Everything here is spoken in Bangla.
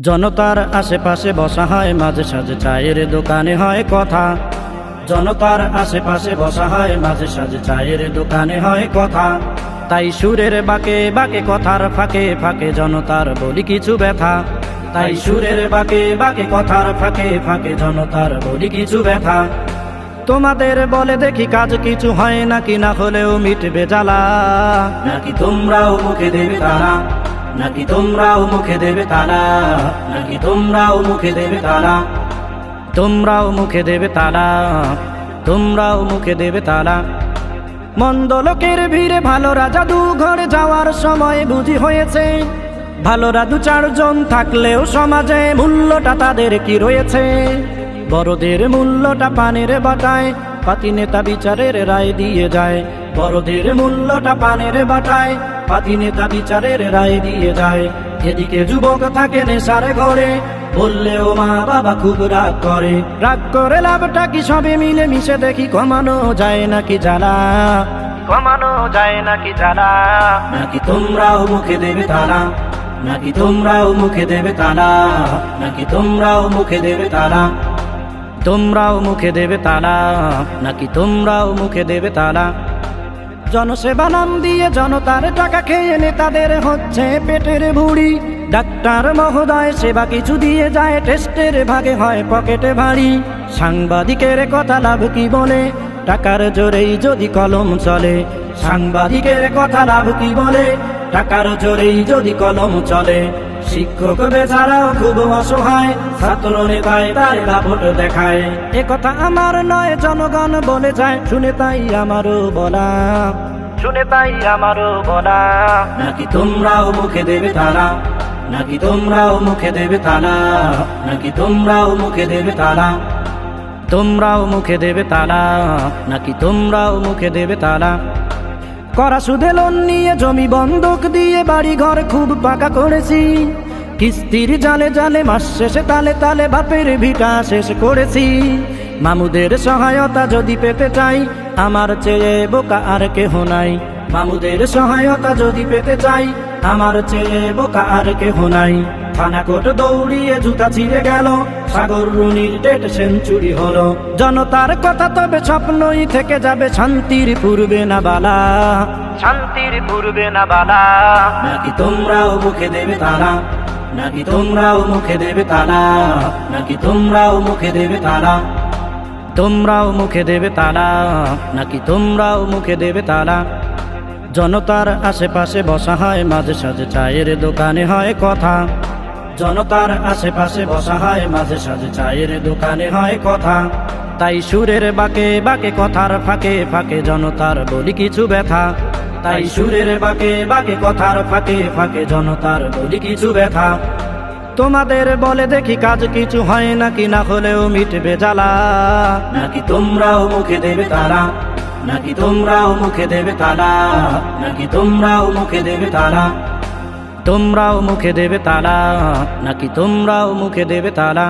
জনতার আশেপাশে বসা হয়, মাঝে সাঝে চায়ের দোকানে হয় কথা। জনতার আশেপাশে বসা হয়, মাঝে সাঝে চায়ের দোকানে হয় কথা। তাই সুরের বাকে বাকে কথার ফাঁকে ফাঁকে জনতার বলি কিছু ব্যথা। তাই সুরের বাকে বাকে কথার ফাঁকে ফাঁকে জনতার বলি কিছু ব্যথা। তোমাদের বলে দেখি কাজ কিছু হয় নাকি, না হলেও মিটবে জ্বালা। নাকি তোমরাও মুখে দেবে তারা? নাকি তোমরাও মুখে দেবে তারা নাকি তোমরাও মুখে দেবে তারা তোমরাও মুখে দেবে তালা। তোমরাও মুখে দেবে তালা। মন্দ লোকের ভিড়ে ভালো রাজা দু ঘরে যাওয়ার সময় বুঝি হয়েছে ভালোরা দু চারজন থাকলেও সমাজে মূল্যটা তাদের কি রয়েছে? বড়দের মূল্যটা পানের বাটায়, পাতি নেতা বিচারের রায় দিয়ে যায়। বড়দের মূল্যটা পানের বাটায় পাতি নেতা বিচারের রায় দিয়ে যায়। এদিকে যুবক থাকে নেশারে ঘরে বললেও মা বাবা খুব রাগ করে। রাগ করে লাভটা কি সবে মিলে মিশে দেখি কমানো যায় নাকি জ্বালা? কমানো যায় নাকি জ্বালা? নাকি তোমরাও মুখে দেবে তারা নাকি তোমরাও মুখে দেবে তারা নাকি তোমরাও মুখে দেবে তারা তোমরাও মুখে দেবে তালা? নাকি তোমরাও মুখে দেবে তালা? জনসেবা নাম দিয়ে জনতার টাকা খেয়ে নেতাদের হচ্ছে পেটের ভুড়ি। ডাক্তার মহোদয়, সেবা কিছু দিয়ে যায়, টেস্টের ভাগে হয় পকেটে ভারী। সাংবাদিকের কথা লাভ কি বলে? টাকার জোরেই যদি কলম চলে, সাংবাদিকের কথা লাভ কি বলে? টাকার জোরেই যদি কলম চলে, শিক্ষক বেচারাও খুব অসহায়, ছাত্র নেতায় তাই দাপট দেখায়। এ কথা আমার নয়, জনগণ বলে যায়, শুনে তাই আমারও বলা। শুনে তাই আমারও বলা। নাকি তোমরাও মুখে দেবে তারা নাকি তোমরাও মুখে দেবে তালা? নাকি তোমরাও মুখে দেবে তালা? তোমরাও মুখে দেবে তালা, নাকি তোমরাও মুখে দেবে তালা? করা সুদে লোন নিয়ে জমি বন্ধক দিয়ে বাড়ি ঘর খুব পাকা করেছি। কিস্তির জালে জালে মাস শেষে তালে তালে বাপের ভিটা শেষ করেছি। মামুদের সহায়তা যদি পেতে চাই, আমার চেয়ে বোকা আর কেহ নাই। মামুদের সহায়তা যদি পেতে চাই, আমার চেয়ে বোকা আর কেহ নাই। থানা কোট দৌড়িয়ে জুতা ছিঁড়ে গেল। সাগর রুনির ডেট সেঞ্চুরি হলো। জনতার কথা তবে স্বপ্নই থেকে যাবে শান্তির পূর্বে না বালা। শান্তির পূর্বে না বালা। নাকি তোমরাও মুখে দেবে তারা নাকি তোমরাও মুখে দেবে তালা? নাকি তোমরাও মুখে দেবে তালা? তোমরাও মুখে দেবে তালা? নাকি তোমরাও মুখে দেবে তালা? জনতার আশেপাশে বসা হয় মাঝে সাঝে চায়ের দোকানে হয় কথা। জনতার আশেপাশে বসা হয়, মাঝে সাঝে চায়ের দোকানে হয় কথা। তাই সুরের বাকে বাকে কথার ফাঁকে ফাঁকে জনতার বলি কিছু ব্যথা। তাই সুরের বাকে বাকে কথার ফাঁকে ফাঁকে জনতার বলি কিছু ব্যথা। তোমাদের বলে দেখি কাজ কিছু হয় নাকি, না হলেও মিটবে জ্বালা। নাকি তোমরাও মুখে দেবে তারা নাকি তোমরাও মুখে দেবে তালা। নাকি তোমরাও মুখে দেবে তালা। তোমরাও মুখে দেবে তালা নাকি তোমরাও মুখে দেবে তালা?